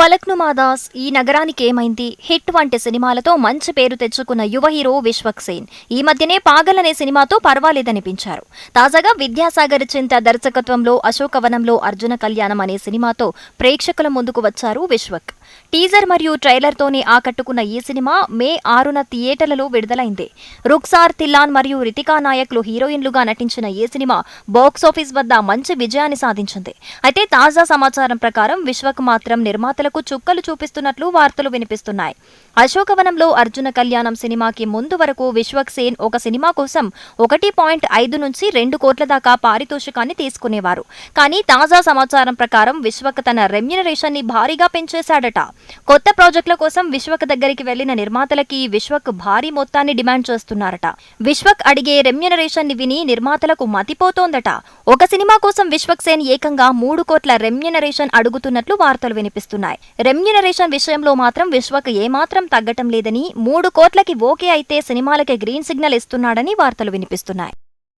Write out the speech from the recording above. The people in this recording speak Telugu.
ఫలక్నుమా దాస్ ఈ నగరానికి ఏమైంది? హిట్ వంటి సినిమాలతో మంచి పేరు తెచ్చుకున్న యువ హీరో విశ్వక్ సేన్ ఈ మధ్యనే పాగల్ అనే సినిమాతో పర్వాలేదనిపించారు. తాజాగా విద్యాసాగర్ చింత దర్శకత్వంలో అశోకవనంలో అర్జున కళ్యాణం అనే సినిమాతో ప్రేక్షకుల ముందుకు వచ్చారు విశ్వక్. టీజర్ మరియు ట్రైలర్తోనే ఆకట్టుకున్న ఈ సినిమా మే ఆరున థియేటర్లలో విడుదలైంది. రుక్సార్ తిల్లాన్ మరియు రితికా నాయక్లు హీరోయిన్లుగా నటించిన ఈ సినిమా బాక్సాఫీస్ వద్ద మంచి విజయాన్ని సాధించింది. అయితే తాజా సమాచారం ప్రకారం విశ్వక్ మాత్రం నిర్మాతలకు చుక్కలు చూపిస్తున్నట్లు వార్తలు వినిపిస్తున్నాయి. అశోకవనంలో అర్జున కళ్యాణం సినిమాకి ముందు వరకు విశ్వక్ సేన్ ఒక సినిమా కోసం ఒకటి పాయింట్ ఐదు నుంచి రెండు కోట్ల దాకా పారితోషికాన్ని తీసుకునేవారు. కానీ తాజా సమాచారం ప్రకారం విశ్వక్ తన రెమ్యునరేషన్ని భారీగా పెంచేశాడట. కొత్త ప్రాజెక్టుల కోసం విశ్వక్ దగ్గరికి వెళ్ళిన నిర్మాతలకి విశ్వక్ భారీ మొత్తాన్ని డిమాండ్ చేస్తున్నారట. విశ్వక్ అడిగే రెమ్యునరేషన్ని విని నిర్మాతలకు మతిపోతోందట. ఒక సినిమా కోసం విశ్వక్ సేన్ ఏకంగా మూడు కోట్ల రెమ్యునరేషన్ అడుగుతున్నట్లు వార్తలు వినిపిస్తున్నాయి. రెమ్యునరేషన్ విషయంలో మాత్రం విశ్వకు ఏమాత్రం తగ్గటం లేదని మూడు కోట్లకి ఓకే అయితే సినిమాలకి గ్రీన్ సిగ్నల్ ఇస్తున్నాడని వార్తలు వినిపిస్తున్నాయి.